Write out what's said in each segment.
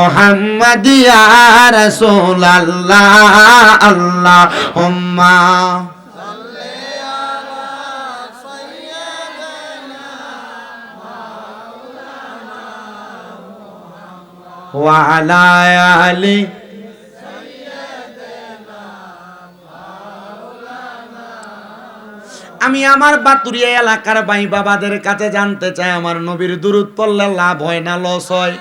মোহাম্মদ ইয়া রাসূলুল্লাহ আল্লাহুম্মা وعلى آله আমি আমার বাতুরিয়া এলাকার ভাই বাবাদের কাছে জানতে চাই আমার নবীর দূরত পড়লে লাভ হয় না লস হয়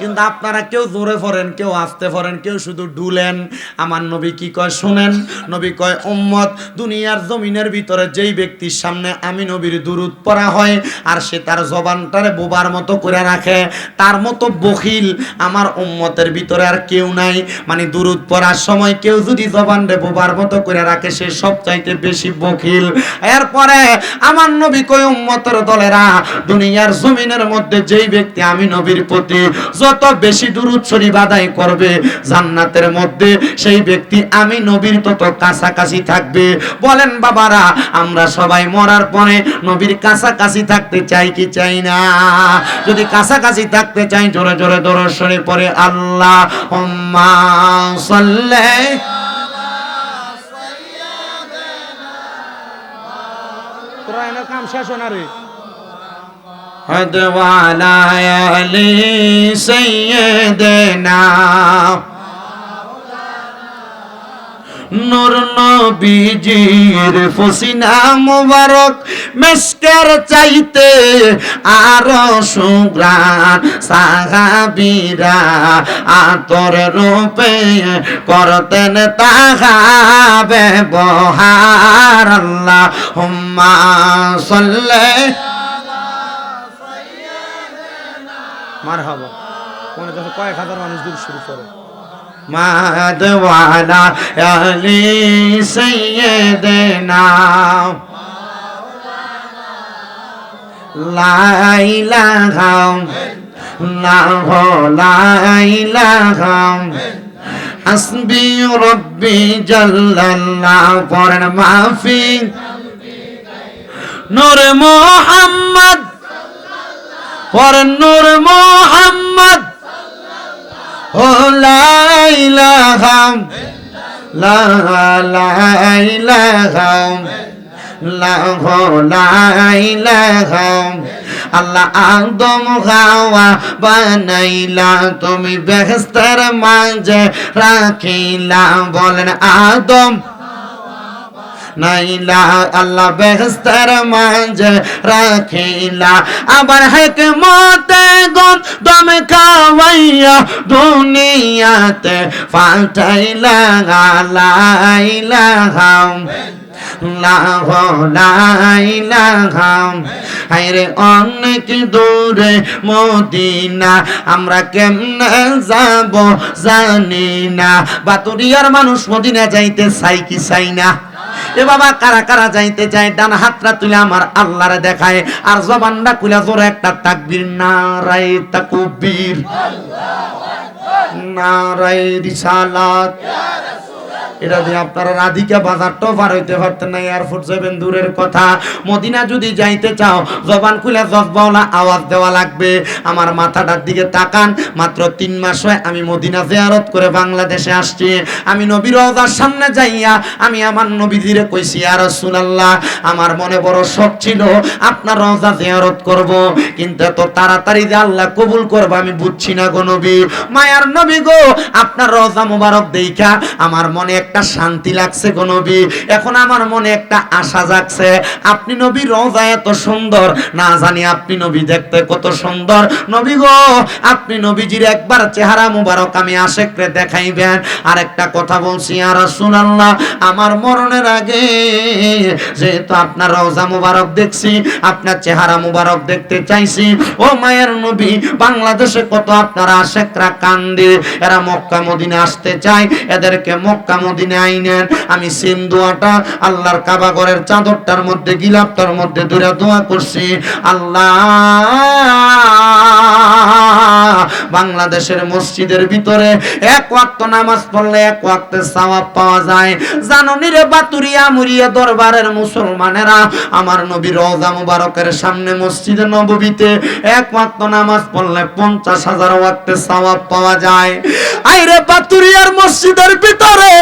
কিন্তু আপনারা কেউ জোরে পড়েন কেউ আসতে পড়েন কেউ শুধু ডুলেন আমার নবী কি কয়, শুনেন, নবী কয়, উম্মত, দুনিয়ার জমিনের ভিতরে যেই ব্যক্তির সামনে আমি নবীর দুরুদ পড়া হয় আর সে তার জবানটারে বোবার মতো করে রাখে, তার মতো বখিল আমার উম্মতের ভিতরে আর কেউ নাই। মানে দুরুদ পড়ার সময় কেউ যদি জবানরে বোবার মতো করে রাখে, সে সবচাইতে বেশি বখিল। এরপরে আমার নবী কয়, উম্মতের দলেরা, দুনিয়ার জমিনের মধ্যে যেই ব্যক্তি আমি নবীর প্রতি যত বেশি দুরুদ শরীফ আদায় করবে জান্নাতের মধ্যে, সেই ব্যক্তি আমি নবীর তত কাছাকাছি থাকবে। বলেন বাবারা, আমরা সবাই মরার পরে নবীর কাছাকাছি থাকতে চাই কি চাই না? যদি কাছাকাছি থাকতে চাই, জোরে জোরে দরজ শরীফ পরে আল্লাহ সাল্লি। তোরা কাম শেষ না রে? محمد وعلى آل سيدنا নূর নবীজির ফসিনা মুবারক মেসকার চাইতে আরো সুগ্রাণ সাহাবীরা আতর রূপে করতেন তাহা ব্যবহার আল্লাহ হুম্মা সাল্লাল্লাহু মার হব মনে তখন কয়েক হাজার মানুষ দূর শুরু করে। মাদওয়ালা আলী সৈয়দেনা লাইলাহাম মাফি নূর মোহাম্মদ পর নূর মোহাম্মদ। লাইলাহাম লাইলাহাম লাইলাহাম আল্লাহ আদম হাওয়া বানাইলা, তুমি বেহস্তার মাঝে রাখিলা। বলেন আদম নাইলা আল্লাহ বেহস্তের মাঝে রাখিলা। আবার হেকমতে গন দমে খাওয়াইয়া দুনিয়াতে পাঠাইলা লাইলা হাম হাইরে অনেক দূরে মদিনা, আমরা কেমনে যাব জানি না। বাতুরিয়ার মানুষ মদিনা যাইতে চাই কি চাই না? এ বাবা কারা কারা যাইতে যায় ডান হাতটা তুলে আমার আল্লাহরে দেখায়, আর জবানটা কুলে জোরে একটা তাকবীর নারাই তাকুবীর। নারাই রিসালাত। এটা দিয়ে আপনারা রাধিকা বাজারটাও পার হইতে পারতেন না, এয়ারপোর্ট যাবেন দূরের কথা। মদিনা যদি যাইতে চাও, জবান খুলে জজবাওলা আওয়াজ দেওয়া লাগবে। আমার মাথাটার দিকে তাকান, মাত্র তিন মাস হয় আমি মদিনা জিয়ারত করে বাংলাদেশে আসছি। আমি নবীর রওজার সামনে যাইয়া, আমি আমার নবীজিরে কইছি আর রাসূলুল্লাহ, আমার মনে বড় শখ ছিল আপনার রওজা জিয়ারত করব। কিন্তু এত তাড়াতাড়ি যে আল্লাহ কবুল করবে, আমি বুঝছি না গো নবী। মায়ার নবী গো, আপনার রওজা মোবারক দেইখা, আমার মনে একটা শান্তি লাগছে গো নবী। এখন আমার মনে একটা আশা জাগছে, আপনি নবী রওজা এত সুন্দর, না জানি আপনি নবী দেখতে কত সুন্দর। নবী গো, আপনি নবীজির একবার চেহারা মুবারক আমি আশেকরে দেখাইবেন। আর একটা কথা বলছি আর রাসূলুল্লাহ, আমার মরণের আগে যেহেতু আপনার রওজা মুবারক দেখছি, আপনার চেহারা মুবারক দেখতে চাইছি, ও মায়ের নবী, বাংলাদেশে কত আপনারা আশেকরা কান্দে এরা মক্কা মদিনে আসতে চায়, এদেরকে মক্কা মদিনে আইনেন আমি সিম দোয়াটা আল্লাহর কাবা ঘরের চাদরটার মধ্যে, গিলাপটার মধ্যে দূরে দোয়া করছি। আল্লাহ, বাংলাদেশের মসজিদের ভিতরে এক ওয়াক্ত নামাজ পড়লে এক ওয়াক্তের সওয়াব পাওয়া যায়। জাননি রে বাতুরিয়া মুরিয়া দরবারের মুসলমানেরা, আমার নবী রওজা মুবারকের সামনে মসজিদে নববীতে এক ওয়াক্ত নামাজ পড়লে পঞ্চাশ হাজার ওয়াক্তের সওয়াব পাওয়া যায়। আইরে বাতুরিয়ার মসজিদের ভিতরে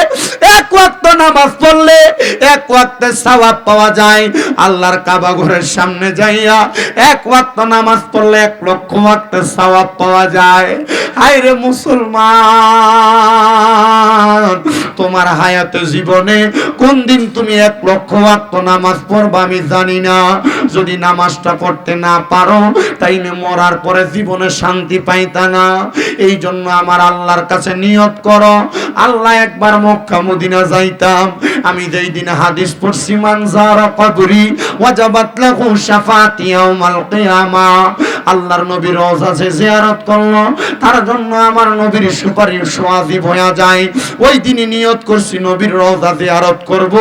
এক ওয়াক্ত নামাজ পড়লে এক ওয়াক্তের সওয়াব পাওয়া যায়। আল্লাহর কাবা ঘরের সামনে যাইয়া এক ওয়াক্ত নামাজ পড়লে এক লক্ষ ওয়াক্তের সওয়াব পাওয়া যায়। আইরে মুসলমান, তোমার হায়াতে জীবনে কোন দিন তুমি এক লক্ষ ওয়াক্ত নামাজ পড়বা আমি জানি না। যদি নামাজটা পড়তে না পারো, তাইলে মরার পরে জীবনে শান্তি পাইতা না। এই জন্য আমার আল্লাহর কাছে নিয়ত করো, আল্লাহ একবার মক্কা মদিনা যাইতাম। আমি যেই দিন হাদিস পড়ছি মানজারা কবরি ওয়াজাবাত লাহু শাফাতি কিয়ামা। আল্লাহর নবীর রওজা যে জিয়ারত করল, তার জন্য আমার নবীর সুপারিশ ওয়াজিব হয়ে যায়। ওই দিনই নিয়ত করছি, নবীর রওজা জিয়ারত করব।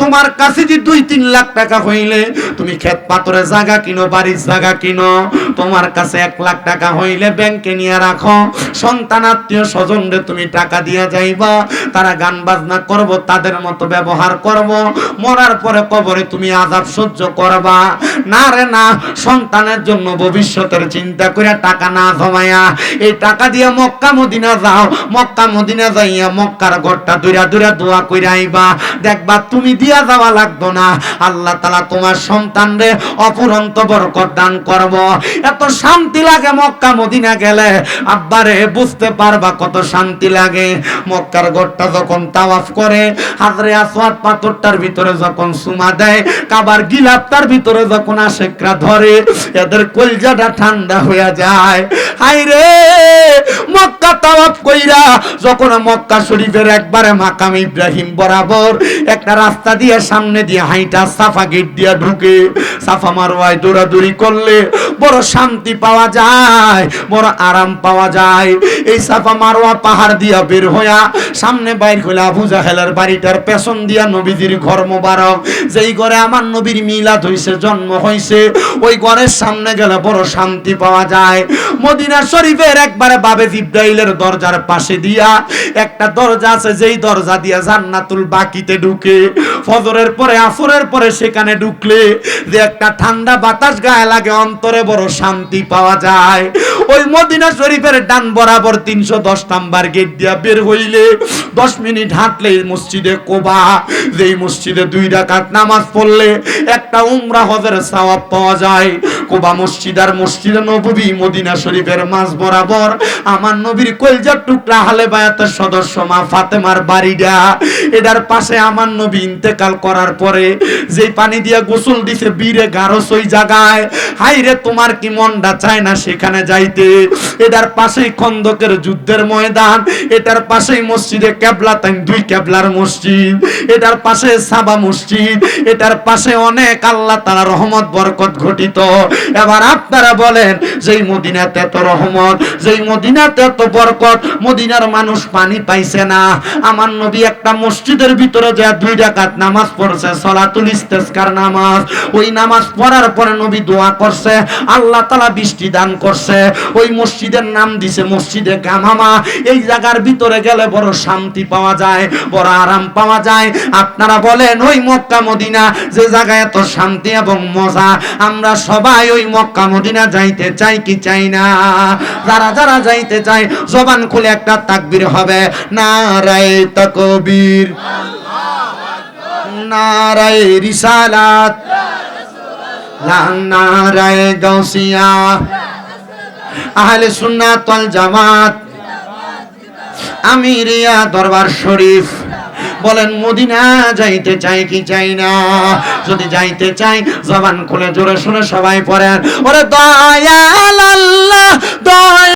তোমার কাছে যে দুই তিন লাখ টাকা হইলে, তুমি ক্ষেত পাথরে জায়গা কিনো, বাড়ির জায়গা কিনো। তোমার কাছে এক লাখ টাকা হইলে ব্যাংকে নিয়ে রাখো। সন্তান, আত্মীয় স্বজনরে তুমি টাকা দিয়া যাইবা। তারা গান বাজনা করব, তাদের মতো ব্যবহার করব। মরার পরে কবরে তুমি আজাব সহ্য করবা। না রে না, সন্তানের জন্য ভবিষ্যতের চিন্তা করে টাকা না জমায়া, এই টাকা দিয়ে মক্কা, মদিনা যাও। মক্কা, মদিনা যাইয়া মক্কার ঘরটা দুইরা দুইরা দোয়া কইরা আইবা। দেখবা তুমি দিয়া যাওয়া না। আল্লাহ তালা তোমার অপুরন্ত দান করব। এত শান্তি লাগে মক্কা, মদিনা গেলে। আব্বারে বুঝতে পারবা কত শান্তি লাগে। মক্কার ঘরটা যখন তাওয়াফ করে, হাজরে পাথরটার ভিতরে যখন সুমা দেয়, কাবার গিলাপটার ভিতরে যখন আশেকরা ধরে, এদের কলজাটা ঠান্ডা হয়ে যায়। হাই রে মক্কা তাওয়াফ কইরা যখন মক্কা শরীফের একবারে মাকাম ইব্রাহিম বরাবর একটা রাস্তা দিয়ে সামনে দিয়ে হাইটা সাফা গেট দিয়ে ঢুকে সাফা মারোয়ায় দৌড়াদৌড়ি করলে বড় শান্তি পাওয়া যায়, বড় আরাম পাওয়া যায়। এই সাফা মারোয়া পাহাড় দিয়া বের হইয়া সামনে বাইর হইলা আবু জাহেলের বাড়িটার পেছন দিয়া নবীজির ঘর মোবারক। যেই ঘরে আমার নবীর মিলাদ হইছে, জন্ম হইছে, ওই ঘরের সামনে গেলে বড় শান্তি পাওয়া যায়। মদিনা শরীফের একবারে বাবে জিব্রাইলের দরজার পাশে দিয়া, একটা দরজা আছে, যেই দরজা দিয়া জান্নাতুল বাকিতে ঢুকে, ফজরের পরে, আসরের পরে সেখানে ঢুকলে যে একটা ঠান্ডা বাতাস গায়ে লাগে, অন্তরে বড় শান্তি পাওয়া যায়। ওই মদিনা শরীফের ডান বরাবর তিনশো দশ নাম্বার গেট দিয়া বের হইলে দশ মিনিট হাঁটলে মসজিদে কোবা, যেই মসজিদে দুই রাকাত নামাজ পড়লে একটা উমরা হজের সওয়াব পাওয়া যায়। কোবা মসজিদ আর মসজিদে নববী মদিনা শরীফের মাঝ বরাবর। আমার নবীর কলজার টুকরা হালে বায়াতের সদস্য মা ফাতেমার বাড়িটা। এটার পাশে আমার নবী ইন্তেকাল করার পরে যেই পানি দিয়া গোসল দিছে, বীরে গারস ওই জায়গায়। হাই রে তোমার কি মনটা চায় না সেখানে যাইতে? এটার পাশেই খন্দকের যুদ্ধের ময়দান, এটার পাশেই মসজিদে কেবলা তাই দুই কেবলার মসজিদ, এটার পাশে সাবা মসজিদ, এটার পাশে অনেক আল্লাহ তারা রহমত, বরকত ঘটিত। এবার আপনারা বলেন, যেই মদিনাতে এত রহমত, যেই মদিনাতে এত বরকত, মদিনার মানুষ পানি পাইছে না। আমার নবী একটা মসজিদের ভিতরে যে দুই রাকাত নামাজ পড়ছে, সলাতুল ইস্তেসকার নামাজ। ওই নামাজ পড়ার পরে নবী দোয়া করছে, আল্লাহ তালা বৃষ্টি দান করছে। ওই মসজিদের নাম দিছে মসজিদে গামামা। এই জায়গার ভিতরে গেলে বড় শান্তি পাওয়া যায়, বড় আরাম পাওয়া যায়। আপনারা বলেন, ওই মক্কা, মদিনা, যে জায়গায় এত শান্তি এবং মজা, আমরা সবাই ওই মক্কা, মদিনা যাইতে চাই কি চাই না? যারা যারা যাইতে চাই জবান খুলে একটা তাকবীর হবে, নারায়ে তাকবীর, নারায়ে রিসালাত নারায়ে গাউসিয়া আহলে সুন্নাত ওয়াল জামাত। আমিরিয়া দরবার শরীফ, বলেন, মদিনা যাইতে চাই কি চাই না? যদি যাইতে চাই, জবান খুলে জোরে শুনে সবাই পড়েন। ওরে দয়াল আল্লাহ দয়া